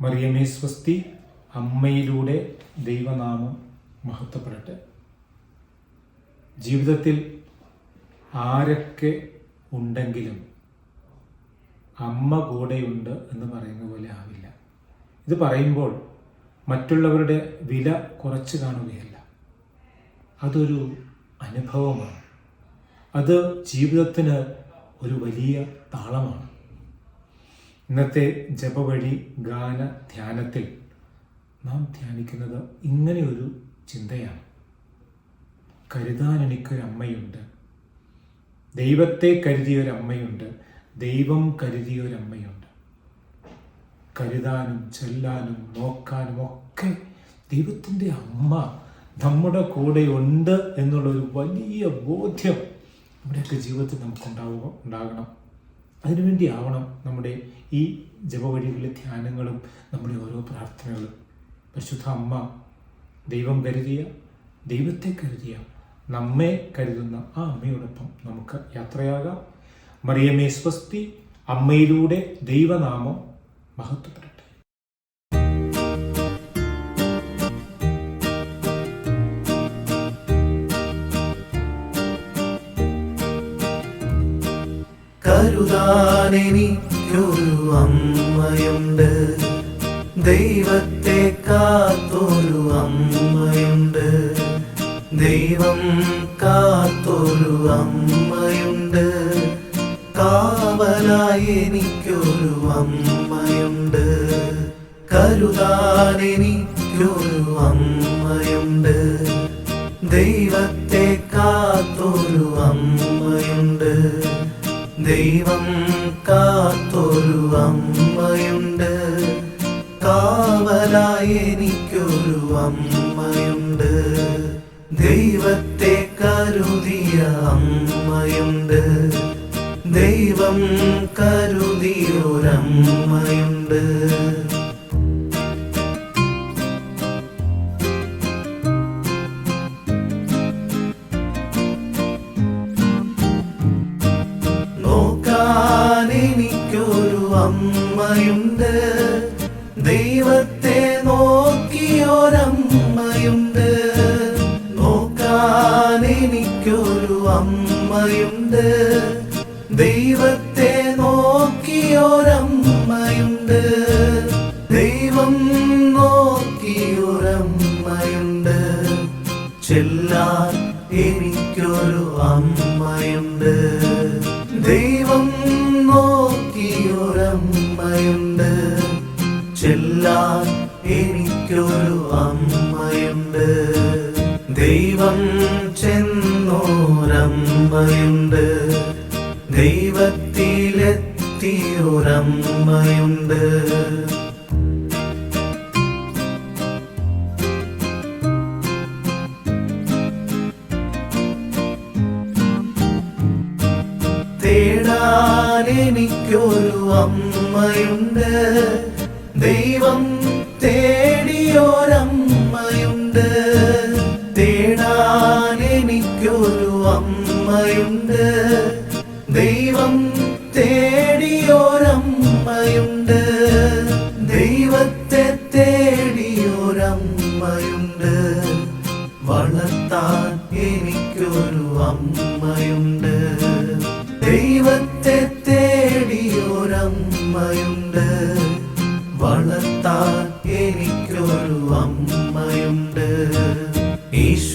മറിയമേ സ്വസ്തി അമ്മയിലൂടെ ദൈവനാമം മഹത്വപ്പെടട്ടെ. ജീവിതത്തിൽ ആരൊക്കെ ഉണ്ടെങ്കിലും അമ്മ കൂടെയുണ്ട് എന്ന് പറയുന്ന പോലെ ആവില്ല. ഇത് പറയുമ്പോൾ മറ്റുള്ളവരുടെ വില കുറച്ച് കാണുകയല്ല. അതൊരു അനുഭവമാണ്. അത് ജീവിതത്തിന് ഒരു വലിയ താളമാണ്. ഇന്നത്തെ ജപവഴി ഗാന ധ്യാനത്തിൽ നാം ധ്യാനിക്കുന്നത് ഇങ്ങനെ ഒരു ചിന്തയാണ്. കരുതാൻ എനിക്കൊരമ്മയുണ്ട് ദൈവത്തെ കരുതിയൊരമ്മയുണ്ട്. ദൈവം കരുതിയൊരമ്മയുണ്ട്. കരുതാനും ചെല്ലാനും നോക്കാനും ഒക്കെ ദൈവത്തിന്റെ അമ്മ നമ്മുടെ കൂടെ ഉണ്ട് എന്നുള്ളൊരു വലിയ ബോധ്യം നമ്മുടെയൊക്കെ ജീവിതത്തിൽ നമുക്കുണ്ടാവുക ഉണ്ടാകണം. അതിനുവേണ്ടി ആവണം നമ്മുടെ ഈ ജപവഴികളിലെ ധ്യാനങ്ങളും നമ്മുടെ ഓരോ പ്രാർത്ഥനകളും. പരിശുദ്ധ അമ്മ ദൈവം കരുതിയ ദൈവത്തെ കരുതിയ നമ്മെ കരുതുന്ന ആ അമ്മയോടൊപ്പം നമുക്ക് യാത്രയാകാം. മറിയമ്മേ സ്വസ്തി അമ്മയിലൂടെ ദൈവനാമം മഹത്വപ്പെടട്ടെ. കരുതാനെനിക്കൊരു അമ്മയുണ്ട്. ദൈവത്തെ കാത്തൊരു അമ്മയുണ്ട്. ദൈവം കാത്തൊരു അമ്മയുണ്ട്. കാവലായി എനിക്കൊരു അമ്മയുണ്ട്. കരുതാനെനിക്കൊരു അമ്മയുണ്ട്. ദൈവത്തെ ദൈവം കാത്തൊരു അമ്മയുണ്ട്. കാവലായി എനിക്കൊരു അമ്മയുണ്ട്. ദൈവത്തെ കരുതിയ അമ്മയുണ്ട്. ദൈവം കരുതിയൊരമ്മയുണ്ട് അമ്മയുണ്ട്. ദൈവത്തെ നോക്കിയൊരമ്മയുണ്ട്. നോക്കാൻ എനിക്കൊരു അമ്മയുണ്ട്. ദൈവത്തെ നോക്കിയൊരമ്മയുണ്ട്. ദൈവം നോക്കിയൊരമ്മയുണ്ട്. ചെല്ലാൻ എനിക്കൊരു അമ്മയുണ്ട് എനിക്കൊരു അമ്മയുണ്ട്. ദൈവം ചെന്നോരമ്മയുണ്ട്. ദൈവത്തിലെത്തിയൊരമ്മയുണ്ട്. തേടാൻ എനിക്കൊരു അമ്മയുണ്ട്. ദൈവം തേടിയൊരമ്മയുണ്ട് എനിക്കൊരു അമ്മയുണ്ട്. ദൈവം തേടിയോരമ്മയുണ്ട്. ദൈവത്തെ തേടിയോരമ്മയുണ്ട്. വളർത്താൻ എനിക്കൊരു അമ്മയുണ്ട്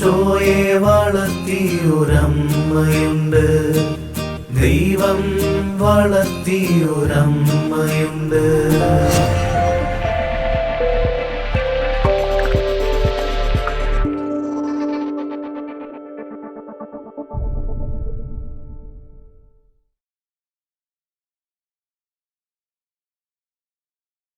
ഈശോയെ വളർത്തിയൊരമ്മയുണ്ട്. ദൈവം വളർത്തിയൊരമ്മയുണ്ട്.